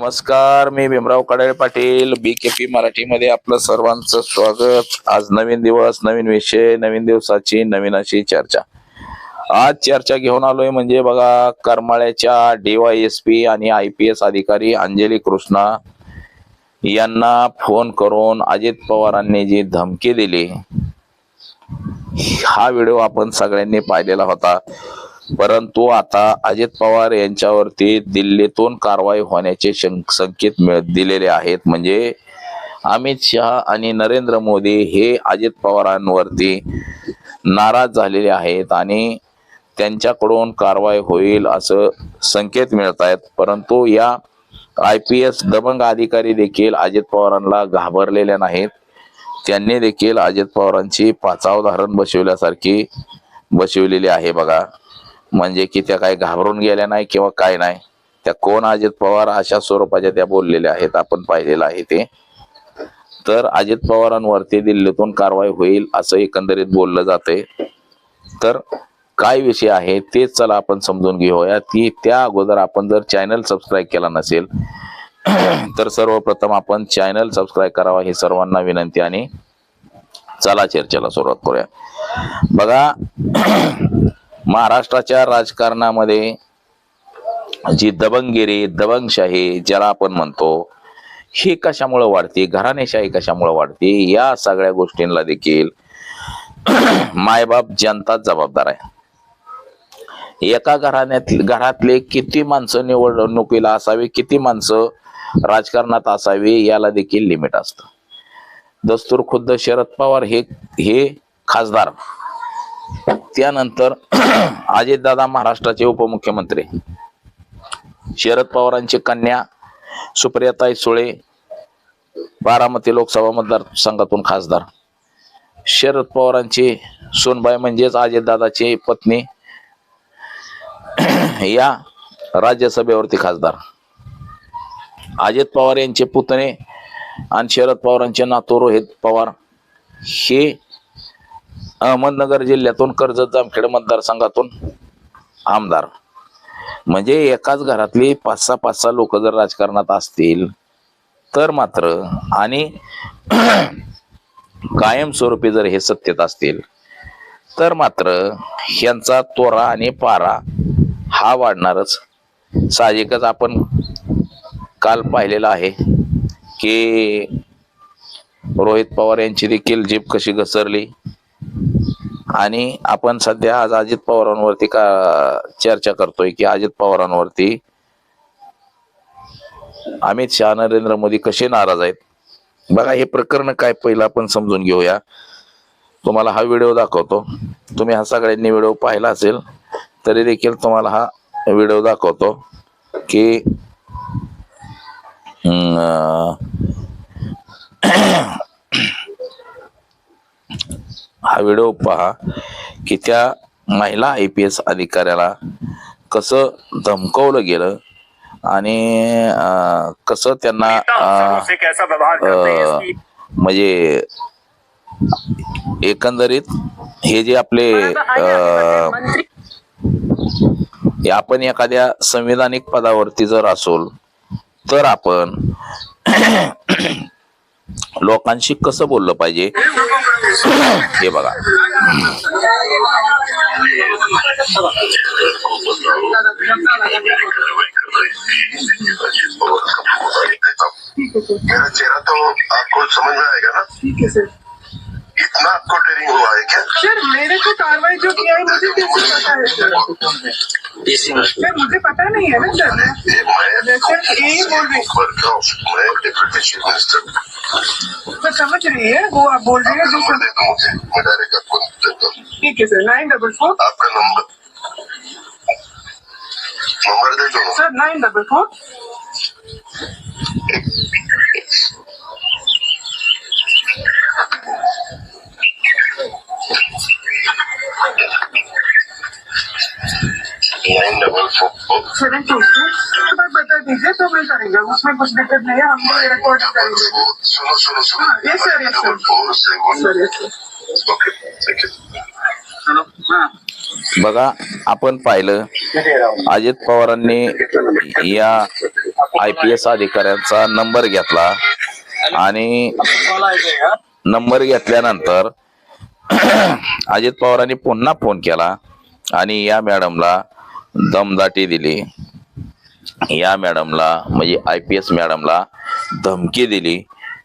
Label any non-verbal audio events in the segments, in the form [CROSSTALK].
नमस्कार मी Bhimrao Kadale Patil B K P मराठीमध्ये आपलं सर्वांचं स्वागत. आज नवीन दिवस नवीन विषय नवीन दिवसाची नवीन अशी चर्चा. आज चर्चा घेऊन आलोय म्हणजे बघा करमाळ्याच्या डीवायएसपी आणि आय पी एस अधिकारी अंजली कृष्णा यांना फोन करून अजित पवारांनी जी धमकी दिली हा व्हिडिओ आपण सगळ्यांनी पाहिलेला होता. परंतु आता अजित पवार यांच्यावरती दिल्लीतून कारवाई होण्याचे शं- संकेत मिळ दिलेले आहेत. म्हणजे अमित शहा आणि नरेंद्र मोदी हे अजित पवारांवरती नाराज झालेले आहेत आणि त्यांच्याकडून कारवाई होईल असं संकेत मिळत आहेत. परंतु या आय पी एस दबंग अधिकारी देखील अजित पवारांना घाबरलेल्या नाहीत. त्यांनी देखील अजित पवारांची पाचाव धारण बसवल्यासारखी बसवलेली आहे बघा. म्हणजे की त्या काही घाबरून गेल्या नाही किंवा काय नाही. त्या कोण अजित पवार अशा स्वरूपाच्या त्या बोललेल्या आहेत आपण पाहिलेलं आहे ते. तर अजित पवारांवरती दिल्लीतून कारवाई होईल असं एकंदरीत बोललं जातंय. तर काय विषय आहे तेच चला आपण समजून घेऊया. की त्या अगोदर आपण जर चॅनल सबस्क्राईब केला नसेल [CLEARS THROAT] तर सर्वप्रथम आपण चॅनल सबस्क्राईब करावा ही सर्वांना विनंती आणि चला चर्चेला सुरुवात करूया. बघा [CLEARS THROAT] महाराष्ट्राच्या राजकारणामध्ये जी दबंगगिरी दबंगशाही ज्याला आपण म्हणतो ही कशामुळे वाढते? घराणेशाही कशामुळे वाढते? या सगळ्या गोष्टींना देखील [CLEARS THROAT] मायबाप जनताच जबाबदार आहे. एका घराण्यात घरातले किती माणसं निवडणुकीला असावी किती माणसं राजकारणात असावी याला देखील लिमिट असतं. दस्तूर खुद्द शरद पवार हे हे खासदार. त्यानंतर [CLEARS THROAT] अजितदादा महाराष्ट्राचे उपमुख्यमंत्री शरद पवारांची कन्या सुप्रियाताई सुळे बारामती लोकसभा मतदारसंघातून खासदार. शरद पवारांची सोनबाई म्हणजेच अजितदादाची पत्नी [CLEARS THROAT] या राज्यसभेवरती खासदार. अजित पवार यांचे पुतणे आणि शरद पवारांचे नातू रोहित पवार हे अहमदनगर जिल्ह्यातून कर्जत जामखेड मतदारसंघातून आमदार. म्हणजे एकाच घरातली पाच सहा पाच सहा लोक जर राजकारणात असतील तर मात्र आणि कायमस्वरूपी जर हे सत्तेत असतील तर मात्र यांचा तोरा आणि पारा हा वाढणारच. साहजिकच आपण काल पाहिलेलं आहे की रोहित पवार यांची देखील जीप कशी घसरली आणि आपण सध्या आज अजित पवारांवरती का चर्चा करतोय की अजित पवारांवरती अमित शहा नरेंद्र मोदी कसे नाराज आहेत? बघा हे प्रकरण काय पहिलं आपण समजून घेऊया. तुम्हाला हा व्हिडिओ दाखवतो. तुम्ही हा सगळ्यांनी व्हिडिओ पाहिला असेल तरी देखील तुम्हाला हा व्हिडिओ दाखवतो की [CLEARS THROAT] हा व्हिडिओ पहा की त्या महिला आय पी एस अधिकाऱ्याला कसं धमकवलं गेलं आणि कसं त्यांना म्हणजे एकंदरीत हे जे आपले अं, आपण एखाद्या संविधानिक पदावरती जर असोल तर आपण लोकांशी कसं बोललं पाहिजे? हे बघा. मेरा चेहरा तो आपको समझ में आएगा ना ठीक है सर. इतना आपको ट्रेनिंग हुआ है क्या? सर मेरे को कार्रवाई जो किया है मुझे कैसे पता है सर? सर मुझे पता नहीं है ना सर। मैं सर यही बोल रही वर्क मैं डिप्टी चीफ मिनिस्टर। सर समझ रही है? वो आप बोल रहे हैं जो सर मैं डायरेक्ट आपको देता हूँ ठीक है सर। Nine double four. आपका नंबर। नंबर दे दो। Sir nine double four. बता दीजिए तो मैं करेंगे उसमें कुछ दिक्कत नहीं है हम लोग रिकॉर्ड करेंगे सुनो सुनो सुनो. हाँ, seven sir yes sir okay thank you hello हाँ. बघा आपण पाहिलं अजित पवारांनी या आय पी एस अधिकाऱ्यांचा नंबर घेतला आणि नंबर घेतल्यानंतर [CLEARS THROAT] अजित पवारांनी पुन्हा फोन केला आणि या मॅडमला दमदाटी दिली. या मॅडमला म्हणजे आय पी एस मॅडमला धमकी दिली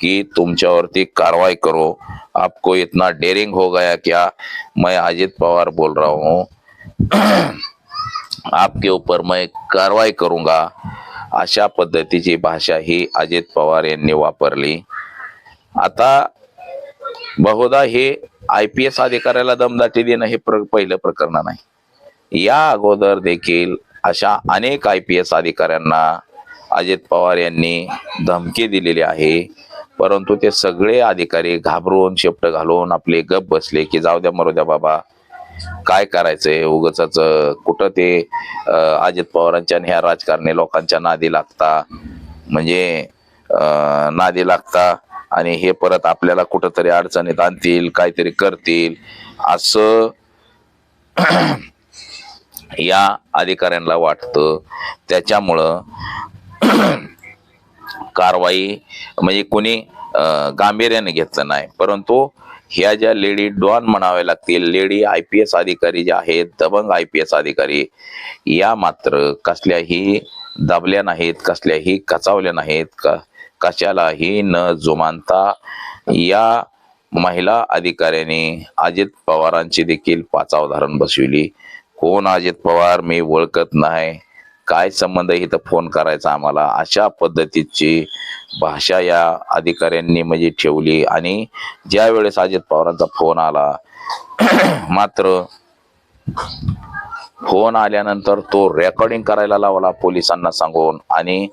की तुमच्यावरती कारवाई करो. आपको इतना डेरिंग हो गया क्या? मैं अजित पवार बोल रहा हूँ. [CLEARS THROAT] आपके ऊपर मैं कारवाई करूंगा. अशा पद्धतीची भाषा ही अजित पवार यांनी वापरली. आता बहुधा हे आय पी एस अधिकाऱ्याला दमदाटी देणं हे प्र पहिलं प्रकरण नाही या अगोदर देखील अशा अनेक आय पी एस अधिकाऱ्यांना अजित पवार यांनी धमकी दिलेली आहे. परंतु ते सगळे अधिकारी घाबरून शेपट घालून आपले गप बसले की जाऊ द्या मरू द्या बाबा काय करायचंय? उगच कुठं ते अजित पवारांच्या ह्या राजकारणी लोकांच्या नादी लागता? म्हणजे नादी लागता आणि हे परत आपल्याला कुठंतरी अडचणीत आणतील काहीतरी करतील? असं या अधिकाऱ्यांना वाटतं. त्याच्यामुळं कारवाई म्हणजे कोणी गांभीर्याने घेतलं नाही. परंतु ह्या ज्या लेडी डॉन म्हणाव्या लागतील लेडी आय पी एस अधिकारी ज्या आहेत दबंग आय पी एस अधिकारी या मात्र कसल्याही दाबल्या नाहीत कसल्याही कचावल्या नाहीत का कशालाही न जुमानता या महिला अधिकाऱ्यांनी अजित पवारांची देखील पाचाव धारण बसविली. कोण अजित पवार मी ओळखत नाही. काय संबंध इथं फोन करायचा आम्हाला? अशा पद्धतीची भाषा या अधिकाऱ्यांनी म्हणजे ठेवली आणि ज्या वेळेस अजित पवारांचा फोन आला [CLEARS THROAT] मात्र फोन आल्यानंतर तो रेकॉर्डिंग करायला लावला पोलिसांना सांगून आणि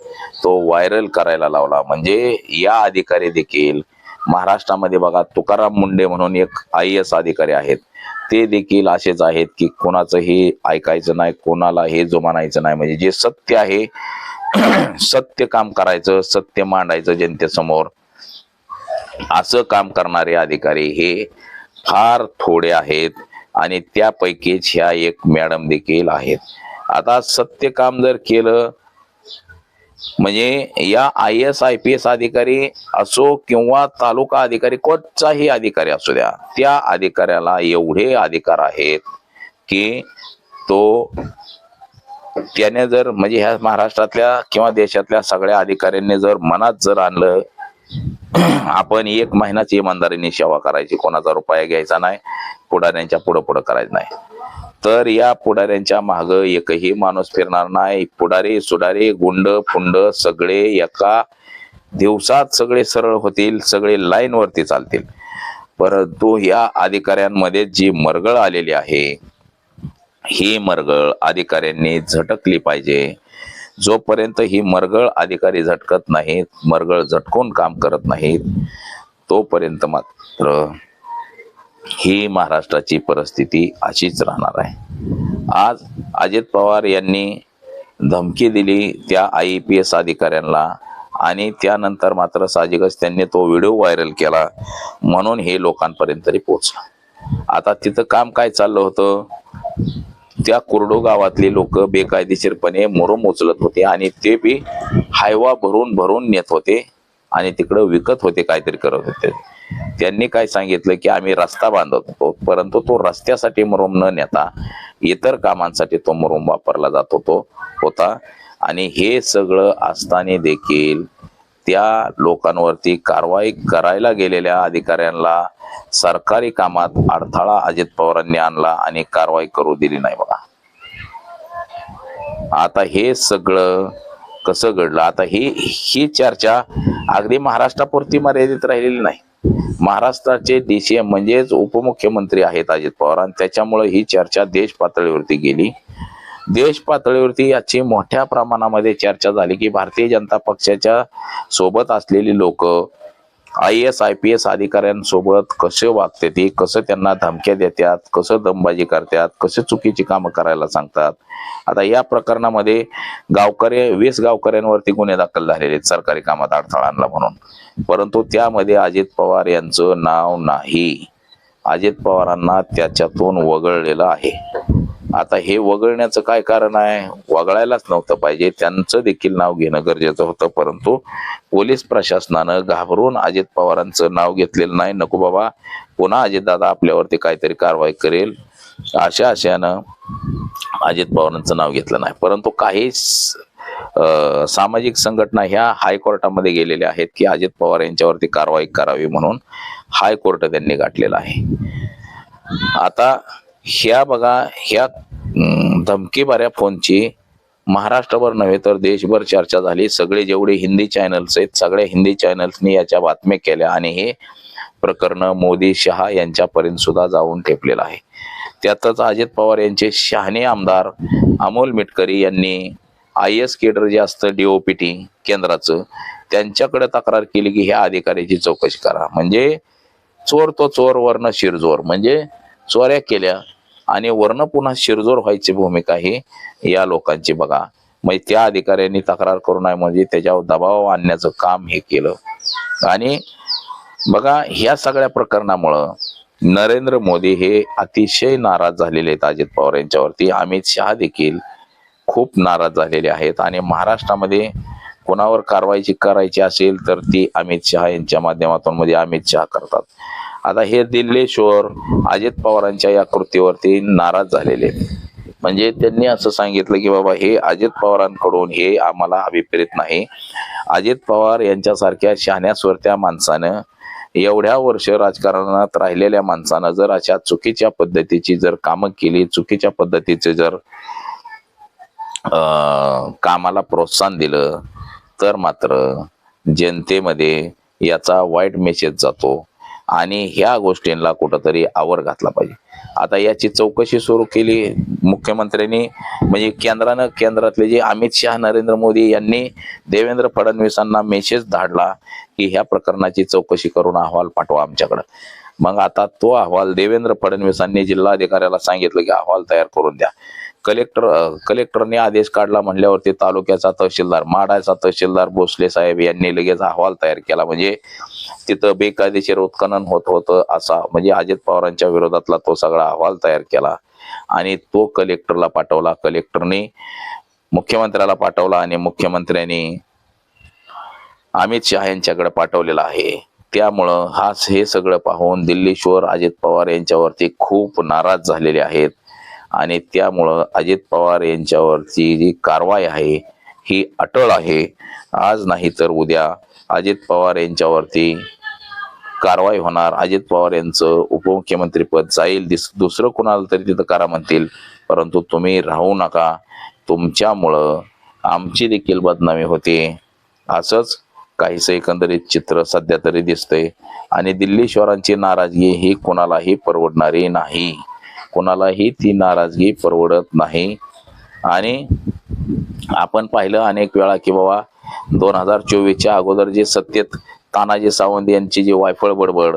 तो व्हायरल करायला लावला. म्हणजे या अधिकारी देखील महाराष्ट्रामध्ये बघा तुकाराम मुंडे म्हणून एक आय एस अधिकारी आहेत. ते देखील असेच आहेत की कोणाचंही ऐकायचं नाही कोणाला हे जुमानायचं नाही. म्हणजे जे सत्य आहे [CLEARS THROAT] सत्य काम करायचं सत्य मांडायचं जनतेसमोर असं काम करणारे अधिकारी हे फार थोडे आहेत आणि त्यापैकीच ह्या एक मॅडम देखील आहेत. आता सत्य काम जर केलं म्हणजे या I S I P S अधिकारी असो किंवा तालुका अधिकारी कोणताही अधिकारी असू द्या त्या अधिकाऱ्याला एवढे अधिकार आहेत की तो त्याने जर म्हणजे ह्या महाराष्ट्रातल्या किंवा देशातल्या सगळ्या अधिकाऱ्यांनी जर मनात जर आणलं [CLEARS THROAT] आपण एक महिनाची इमानदारीने सेवा करायची कोणाचा रुपया घ्यायचा नाही पुढाऱ्यांच्या पुढं पुढं करायचं नाही. तर या पुढाऱ्यांच्या माग एकही माणूस फिरणार नाही. पुढारी सुडारी गुंड फुंड सगळे एका दिवसात सगळे सरळ होतील सगळे लाईन वरती चालतील. परंतु या अधिकाऱ्यांमध्ये जी मरगळ आलेली आहे ही मरगळ अधिकाऱ्यांनी झटकली पाहिजे. जोपर्यंत ही मरगळ अधिकारी झटकत नाहीत मरगळ झटकून काम करत नाहीत तोपर्यंत मात्र ही महाराष्ट्राची परिस्थिती अशीच राहणार आहे. आज अजित पवार यांनी धमकी दिली त्या आय पी एस अधिकाऱ्यांना आणि त्यानंतर मात्र साहजिकच त्यांनी तो व्हिडिओ व्हायरल केला म्हणून हे लोकांपर्यंत तरी पोचलं आता तिथं काम काय चाललं होतं? त्या कुर्डो गावातले लोक बेकायदेशीरपणे मोरम उचलत होते आणि ते बी हायवा भरून भरून नेत होते आणि तिकडं विकत होते काहीतरी करत होते. त्यांनी काय सांगितलं की आम्ही रस्ता बांधत होतो परंतु तो रस्त्यासाठी मुरुम न नेता इतर कामांसाठी तो मुरुम वापरला जात होतो होता. आणि हे सगळं असताना देखील त्या लोकांवरती कारवाई करायला गेलेल्या अधिकाऱ्यांना सरकारी कामात अडथळा अजित पवारांनी आणला आणि कारवाई करू दिली नाही बघा. आता हे सगळं कसं घडलं? आता ही ही चर्चा अगदी महाराष्ट्रापुरती मर्यादित राहिलेली नाही. महाराष्ट्राचे डीसीएम म्हणजेच उपमुख्यमंत्री आहेत अजित पवार. आणि त्याच्यामुळे ही चर्चा देश पातळीवरती गेली. देश पातळीवरती याची मोठ्या प्रमाणामध्ये चर्चा झाली की भारतीय जनता पक्षाच्या सोबत असलेली लोक I S I P S अधिकाऱ्यांसोबत कसे वागते ती कसं त्यांना धमक्या देतात कसं दमबाजी करतात कसे चुकीची कामं करायला सांगतात. आता या प्रकरणामध्ये गावकरी वीस गावकऱ्यांवरती गुन्हे दाखल झालेले आहेत सरकारी कामात अडथळा आणला म्हणून. परंतु त्यामध्ये अजित पवार यांचं नाव नाही. अजित पवारांना त्याच्यातून वगळलेलं आहे. आता हे वगळण्याचं काय कारण आहे? वगळायलाच नव्हतं पाहिजे. त्यांचं देखील नाव घेणं गरजेचं होतं परंतु पोलीस प्रशासनानं घाबरून अजित पवारांचं नाव घेतलेलं नाही. नको बाबा पुन्हा अजितदादा आपल्यावरती काहीतरी कारवाई करेल. अशा आशयानं अजित पवारांचं नाव घेतलं नाही. परंतु काही सामाजिक संघटना ह्या हायकोर्टामध्ये गेलेल्या आहेत की अजित पवार यांच्यावरती कारवाई करावी म्हणून हायकोर्ट त्यांनी गाठलेला आहे. आता ह्या बघा ह्या धमकीबाऱ्या फोनची महाराष्ट्रभर नव्हे तर देशभर चर्चा झाली. सगळे जेवढे हिंदी चॅनल्स आहेत सगळ्या हिंदी चॅनल्सनी याच्या बातम्या केल्या आणि हे प्रकरण मोदी शहा यांच्यापर्यंत सुद्धा जाऊन ठेपलेलं आहे. त्यातच अजित पवार यांचे शहाणे आमदार अमोल मिटकरी यांनी आय एस केडर जे असतं डीओपीटी केंद्राचं त्यांच्याकडे तक्रार केली की ह्या अधिकाऱ्याची चौकशी करा. म्हणजे चोर तो चोर वर्ण शिरजोर. म्हणजे चोऱ्या केल्या आणि वर्ण पुन्हा शिरजोर व्हायची भूमिका ही या लोकांची बघा. म्हणजे त्या अधिकाऱ्यांनी तक्रार करू नये म्हणजे त्याच्यावर दबाव आणण्याचं काम हे केलं. आणि बघा ह्या सगळ्या प्रकरणामुळं नरेंद्र मोदी हे अतिशय नाराज झालेले आहेत अजित पवार यांच्यावरती. अमित शहा देखील खूप नाराज झालेले आहेत आणि महाराष्ट्रामध्ये कोणावर कारवाईची करायची असेल तर ती अमित शहा यांच्या माध्यमातून म्हणजे अमित शहा करतात. आता हे दिल्लेश्वर अजित पवारांच्या या कृतीवरती नाराज झालेले आहेत. म्हणजे त्यांनी असं सांगितलं की बाबा हे अजित पवारांकडून हे आम्हाला अभिप्रेत नाही. अजित पवार यांच्यासारख्या शहाण्या सुरत्या माणसानं एवढ्या वर्ष राजकारणात राहिलेल्या माणसानं जर अशा चुकीच्या पद्धतीची जर कामं केली चुकीच्या पद्धतीचे जर कामाला प्रोत्साहन दिलं तर मात्र जनतेमध्ये याचा वाईट मेसेज जातो. आणि ह्या गोष्टींना कुठंतरी आवर घातला पाहिजे. आता याची चौकशी सुरू केली मुख्यमंत्र्यांनी म्हणजे केंद्रानं केंद्रातले जे अमित शहा नरेंद्र मोदी यांनी देवेंद्र फडणवीसांना मेसेज धाडला की ह्या प्रकरणाची चौकशी करून अहवाल पाठवा आमच्याकडं. मग आता तो अहवाल देवेंद्र फडणवीसांनी जिल्हाधिकाऱ्याला सांगितलं की अहवाल तयार करून द्या. कलेक्टर कलेक्टरने आदेश काढला म्हणल्यावरती तालुक्याचा तहसीलदार माडाचा तहसीलदार भोसले साहेब यांनी लगेच अहवाल तयार केला. म्हणजे तिथं बेकायदेशीर उत्खनन होत होतं असा म्हणजे अजित पवारांच्या विरोधातला तो सगळा अहवाल तयार केला. आणि तो कलेक्टरला पाठवला. कलेक्टरने मुख्यमंत्र्याला पाठवला आणि मुख्यमंत्र्यांनी अमित शहा यांच्याकडे पाठवलेला आहे. त्यामुळं हा हे सगळं पाहून दिल्लीश्वर अजित पवार यांच्यावरती खूप नाराज झालेले आहेत. आणि त्यामुळं अजित पवार यांच्यावरची जी कारवाई आहे ही अटळ आहे. आज नाही तर उद्या अजित पवार यांच्यावरती कारवाई होणार. अजित पवार यांचं उपमुख्यमंत्रीपद जाईल. दिस दुसरं कोणाला तरी तिथं करा म्हणतील. परंतु तुम्ही राहू नका. तुमच्यामुळं आमची देखील बदनामी होते. असंच काहीसं एकंदरीत चित्र सध्या तरी दिसतंय. आणि दिल्लीश्वरांची नाराजगी ही कोणालाही परवडणारी नाही. कोणालाही ती नाराजगी परवडत नाही. आणि आपण पाहिलं अनेक वेळा की बाबा दोन हजार चोवीसच्या अगोदर जे सत्तेत तानाजी सावंत यांची जी वायफळ बडबड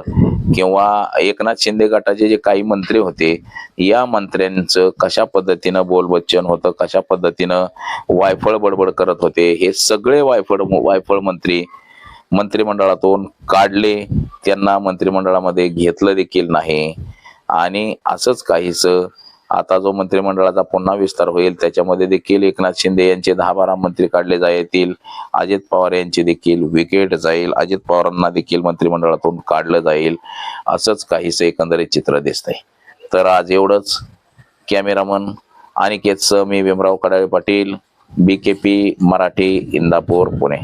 किंवा एकनाथ शिंदे गटाचे जे काही मंत्री होते या मंत्र्यांचं कशा पद्धतीनं बोलबच्चन होतं कशा पद्धतीनं वायफळ बडबड करत होते हे सगळे वायफळ वायफळ मंत्री मंत्रिमंडळातून काढले. त्यांना मंत्रिमंडळामध्ये घेतलं देखील नाही. आणि असंच काहीस आता जो मंत्रिमंडळाचा पुन्हा विस्तार होईल त्याच्यामध्ये देखील एकनाथ शिंदे यांचे दहा बारा मंत्री काढले जातील अजित पवार यांचे देखील विकेट जाईल अजित पवारांना देखील मंत्रिमंडळातून काढलं जाईल असंच काहीस एकंदरीत चित्र दिसतंय. तर आज एवढंच. कॅमेरामन अनिकेतचं मी Bhimrao Kadale Patil B K P Marathi Indapur Pune.